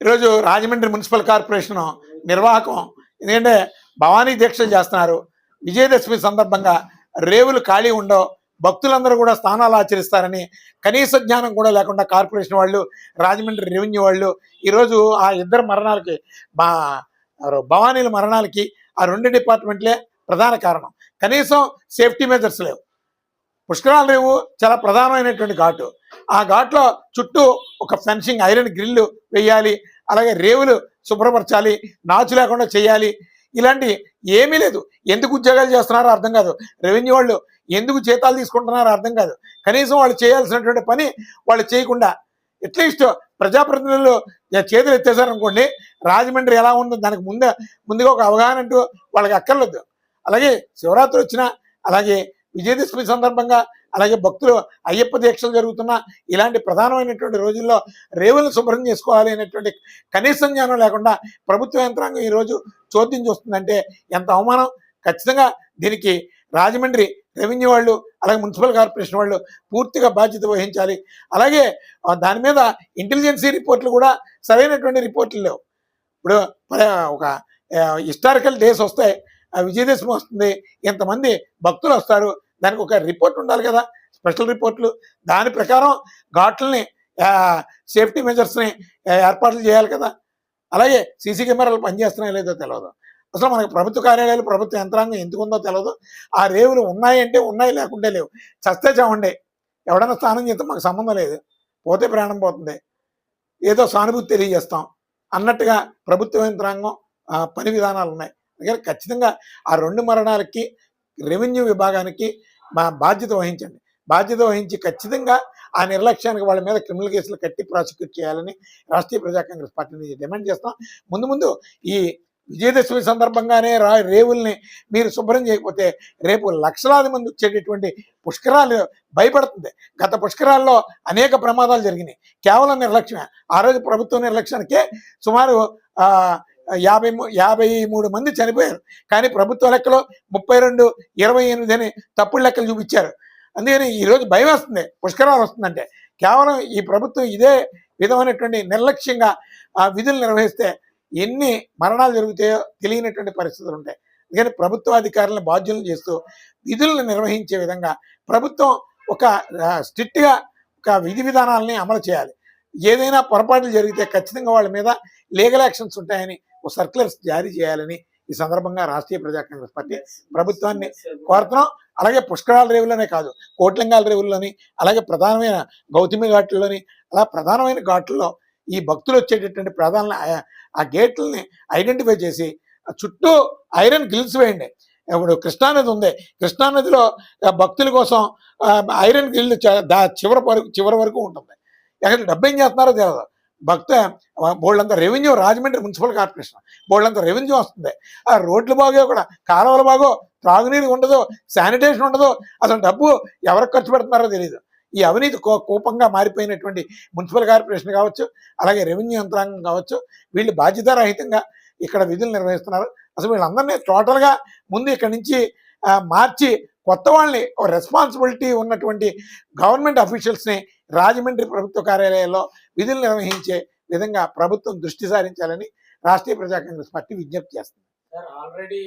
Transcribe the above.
ఈరోజు Rajahmundry municipal corporation నిర్వాహకం. ఎందుకంటే భవానీ దీక్షలు చేస్తున్నారు. విజయదశమి సందర్భంగా రేవులు ఖాళీ ఉండవు. భక్తులందరూ కూడా స్థానాలు ఆచరిస్తారని కనీస జ్ఞానం కూడా లేకుండా కార్పొరేషన్ వాళ్ళు రాజమండ్రి రెవెన్యూ వాళ్ళు ఈరోజు ఆ ఇద్దరు మరణాలకి మా భవానీల మరణాలకి ఆ రెండు డిపార్ట్మెంట్లే ప్రధాన కారణం. కనీసం సేఫ్టీ మెజర్స్ లేవు. పుష్కరాల రేవు చాలా ప్రధానమైనటువంటి ఘాటు. ఆ ఘాట్లో చుట్టూ ఒక ఫెన్సింగ్ ఐరన్ గ్రిల్లు వేయాలి అలాగే రేవులు శుభ్రపరచాలి నాచు లేకుండా చేయాలి. ఇలాంటి ఏమీ లేదు. ఎందుకు ఉద్యోగాలు చేస్తున్నారో అర్థం కాదు. రెవెన్యూ వాళ్ళు ఎందుకు జీతాలు తీసుకుంటున్నారో అర్థం కాదు. కనీసం వాళ్ళు చేయాల్సినటువంటి పని వాళ్ళు చేయకుండా అట్లీస్ట్ ప్రజాప్రతినిధులు చేతులు ఎత్తేసారనుకోండి రాజమండ్రి ఎలా ఉందో దానికి ముందే ముందుగా ఒక అవగాహన అంటూ వాళ్ళకి అక్కర్లేదు. అలాగే శివరాత్రి వచ్చినా అలాగే విజయదశమి సందర్భంగా అలాగే భక్తులు అయ్యప్ప దీక్షలు జరుగుతున్న ఇలాంటి ప్రధానమైనటువంటి రోజుల్లో రేవులను శుభ్రం చేసుకోవాలి అనేటువంటి కనీసం జ్ఞానం లేకుండా ప్రభుత్వ యంత్రాంగం ఈరోజు చోద్యం చూస్తుందంటే ఎంత అవమానం. ఖచ్చితంగా దీనికి రాజమండ్రి రెవెన్యూ వాళ్ళు అలాగే మున్సిపల్ కార్పొరేషన్ వాళ్ళు పూర్తిగా బాధ్యత వహించాలి. అలాగే దాని మీద ఇంటెలిజెన్సీ రిపోర్ట్లు కూడా సరైనటువంటి రిపోర్ట్లు లేవు. ఇప్పుడు ఒక హిస్టారికల్ డేస్ వస్తాయి. ఆ విజయదశమి వస్తుంది. ఇంతమంది భక్తులు వస్తారు? దానికి ఒక రిపోర్ట్ ఉండాలి కదా. స్పెషల్ రిపోర్ట్లు. దాని ప్రకారం ఘాట్లని సేఫ్టీ మెజర్స్ని ఏర్పాట్లు చేయాలి కదా. అలాగే సీసీ కెమెరాలు పనిచేస్తున్నాయో లేదో తెలియదు అసలు మనకు ప్రభుత్వ కార్యాలయాలు ప్రభుత్వ యంత్రాంగం ఎందుకు ఉందో తెలియదు ఆ రేవులు ఉన్నాయంటే ఉన్నాయి లేకుంటే లేవు. చస్తే చావండి. ఎవడన్నా స్నానం చేస్తే మాకు సంబంధం లేదు. పోతే ప్రాణం పోతుంది. ఏదో సానుభూతి తెలియజేస్తాం. అన్నట్టుగా ప్రభుత్వ యంత్రాంగం పని విధానాలు ఉన్నాయి అందుకని ఖచ్చితంగా ఆ రెండు మరణాలకి రెవెన్యూ విభాగానికి మా బాధ్యత వహించండి. బాధ్యత వహించి ఖచ్చితంగా ఆ నిర్లక్ష్యానికి వాళ్ళ మీద క్రిమినల్ కేసులు కట్టి ప్రాసిక్యూట్ చేయాలని రాష్ట్రీయ ప్రజా కాంగ్రెస్ పార్టీ నుంచి డిమాండ్ చేస్తాం ముందు ముందు ఈ విజయదశమి సందర్భంగానే రా రేవుల్ని మీరు శుభ్రం చేయకపోతే రేపు లక్షలాది మంది వచ్చేటటువంటి పుష్కరాలు భయపడుతుంది. గత పుష్కరాల్లో అనేక ప్రమాదాలు జరిగినాయి. కేవలం నిర్లక్ష్యమే. ఆ రోజు ప్రభుత్వ నిర్లక్ష్యానికే సుమారు యాభై యాభై మూడు మంది చనిపోయారు. కానీ ప్రభుత్వ లెక్కలో ముప్పై రెండు ఇరవై ఎనిమిది అని తప్పుడు లెక్కలు చూపించారు. అందుకని ఈరోజు భయం వస్తుంది పుష్కరాలు వస్తుందంటే. కేవలం ఈ ప్రభుత్వం ఇదే విధమైనటువంటి నిర్లక్ష్యంగా ఆ విధులు నిర్వహిస్తే ఎన్ని మరణాలు జరుగుతాయో తెలియనటువంటి పరిస్థితులు ఉంటాయి. అందుకని ప్రభుత్వ అధికారులను బాధ్యులను చేస్తూ విధులను నిర్వహించే విధంగా ప్రభుత్వం ఒక స్ట్రిక్ట్గా ఒక విధి విధానాలని అమలు చేయాలి. ఏదైనా పొరపాట్లు జరిగితే ఖచ్చితంగా వాళ్ళ మీద లీగల్ యాక్షన్స్ ఉంటాయని ఒక సర్క్యులర్స్ జారీ చేయాలని ఈ సందర్భంగా రాష్ట్రీయ ప్రజా కాంగ్రెస్ పార్టీ ప్రభుత్వాన్ని కోరుతున్నాం. అలాగే పుష్కరాల రేవులోనే కాదు కోట్లింగాల రేవుల్లోని అలాగే ప్రధానమైన గౌతమి ఘాట్లలోని అలా ప్రధానమైన ఘాట్లలో ఈ భక్తులు వచ్చేటటువంటి ప్రధాన ఆ- గేట్లని ఐడెంటిఫై చేసి చుట్టూ ఐరన్ గ్రిల్స్ వేయండి. ఇప్పుడు కృష్ణానది ఉంది. కృష్ణానదిలో భక్తుల కోసం ఐరన్ దా చివరి వరకు చివరి వరకు ఉంటుంది. ఎక్కడ డబ్బు ఏం చేస్తున్నారో తెలియదు భక్త బోళ్ళంత రెవెన్యూ రాజమండ్రి మున్సిపల్ కార్పొరేషన్. బోళ్ళంత రెవెన్యూ వస్తుంది. ఆ రోడ్లు బాగో కూడా కాలువలు బాగో త్రాగునీరు ఉండదు శానిటేషన్ ఉండదు అసలు డబ్బు ఎవరికి ఖర్చు పెడుతున్నారో తెలియదు ఈ అవినీతి కో కోపంగా మారిపోయినటువంటి మున్సిపల్ కార్పొరేషన్ కావచ్చు అలాగే రెవెన్యూ యంత్రాంగం కావచ్చు వీళ్ళు బాధ్యతారహితంగా ఇక్కడ విధులు నిర్వహిస్తున్నారు. అసలు వీళ్ళందరినీ టోటల్గా ముందు ఇక్కడ నుంచి మార్చి కొత్త వాళ్ళని రెస్పాన్సిబిలిటీ ఉన్నటువంటి గవర్నమెంట్ అఫీషియల్స్ని రాజమండ్రి ప్రభుత్వ కార్యాలయాల్లో విధులు నిర్వహించే విధంగా ప్రభుత్వం దృష్టి సారించాలని రాష్ట్రీయ ప్రజా కాంగ్రెస్ పార్టీ విజ్ఞప్తి చేస్తుంది. ఆల్రెడీ